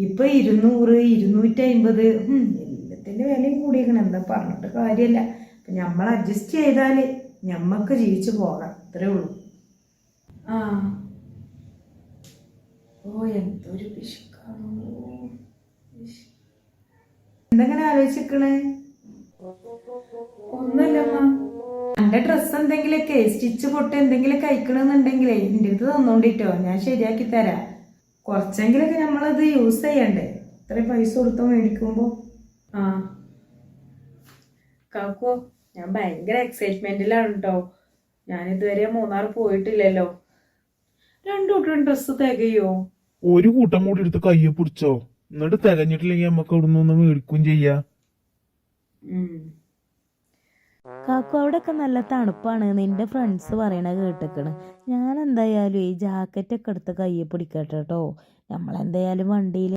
ഇപ്പൊ ഇരുന്നൂറ് ഇരുന്നൂറ്റി അമ്പത് എല്ലാത്തിന്റെ വിലയും കൂടിയേക്കണം എന്താ പറഞ്ഞിട്ട് കാര്യമല്ല അപ്പൊ നമ്മൾ അഡ്ജസ്റ്റ് ചെയ്താൽ ഞമ്മക്ക് ജീവിച്ചു പോകാം അത്രേ ഉള്ളൂ. ആ. ഓ എന്തൊരു പിശുക്കാണോ. എന്തെങ്ങനെ ആലോചിക്കണേ ഒന്നുമില്ലമ്മ. എന്റെ ഡ്രസ്സ് എന്തെങ്കിലുമൊക്കെ സ്റ്റിച്ച് പൊട്ട് എന്തെങ്കിലും അയക്കണമെന്നുണ്ടെങ്കിലേ എന്റെ അടുത്ത് തന്നോണ്ടിട്ടോ ഞാൻ ശരിയാക്കി തരാം. കുറച്ചെങ്കിലൊക്കെ നമ്മളത് യൂസ് ചെയ്യണ്ടേ? ഇത്രയും പൈസ കൊടുത്തോ മേടിക്കുമ്പോ? ആ. കാക്കോ ഞാൻ ഭയങ്കര എക്സൈറ്റ്മെന്റിലാണ് കേട്ടോ ഞാൻ ഇതുവരെ മൂന്നാർ പോയിട്ടില്ലല്ലോ. രണ്ടു കൂട്ടം ഡ്രസ്സ് തികയോ? ഒരു കൂട്ടം കൂടി എടുത്ത് കയ്യെ പിടിച്ചോ. എന്നിട്ട് തികഞ്ഞിട്ടില്ലെങ്കിൽ നമുക്ക് അവിടെ നിന്ന് മേടിക്കും ചെയ്യാം. കാക്കു നല്ല തണുപ്പാണ് നിന്റെ ഫ്രണ്ട്സ് പറയണ കേട്ടിക്കണ്. ഞാൻ എന്തായാലും ഈ ജാക്കറ്റ് ഒക്കെ എടുത്ത് കയ്യെ പിടിക്കട്ടെ കേട്ടോ നമ്മളെന്തായാലും വണ്ടിയിൽ